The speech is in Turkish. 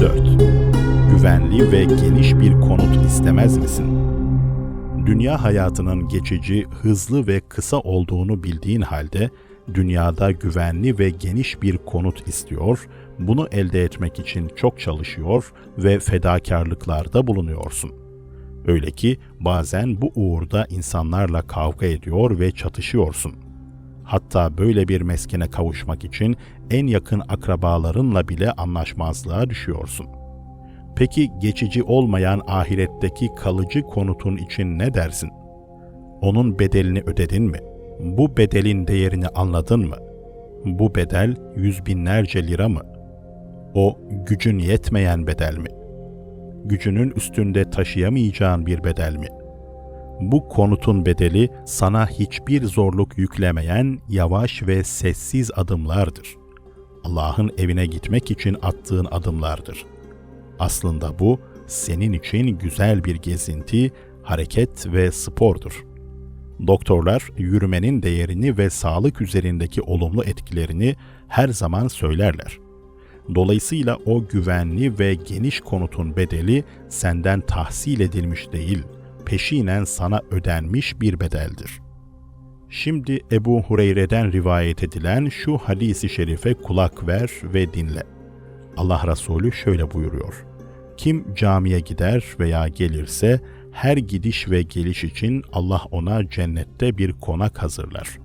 4. Güvenli ve geniş bir konut istemez misin? Dünya hayatının geçici, hızlı ve kısa olduğunu bildiğin halde dünyada güvenli ve geniş bir konut istiyor, bunu elde etmek için çok çalışıyor ve fedakarlıklarda bulunuyorsun. Öyle ki bazen bu uğurda insanlarla kavga ediyor ve çatışıyorsun. Hatta böyle bir meskene kavuşmak için en yakın akrabalarınla bile anlaşmazlığa düşüyorsun. Peki geçici olmayan ahiretteki kalıcı konutun için ne dersin? Onun bedelini ödedin mi? Bu bedelin değerini anladın mı? Bu bedel yüz binlerce lira mı? O gücün yetmeyen bedel mi? Gücünün üstünde taşıyamayacağın bir bedel mi? Bu konutun bedeli sana hiçbir zorluk yüklemeyen yavaş ve sessiz adımlardır. Allah'ın evine gitmek için attığın adımlardır. Aslında bu senin için güzel bir gezinti, hareket ve spordur. Doktorlar yürümenin değerini ve sağlık üzerindeki olumlu etkilerini her zaman söylerler. Dolayısıyla o güvenli ve geniş konutun bedeli senden tahsil edilmiş değil, peşinen sana ödenmiş bir bedeldir. Şimdi Ebu Hureyre'den rivayet edilen şu hadisi şerife kulak ver ve dinle. Allah Resulü şöyle buyuruyor. Kim camiye gider veya gelirse her gidiş ve geliş için Allah ona cennette bir konak hazırlar.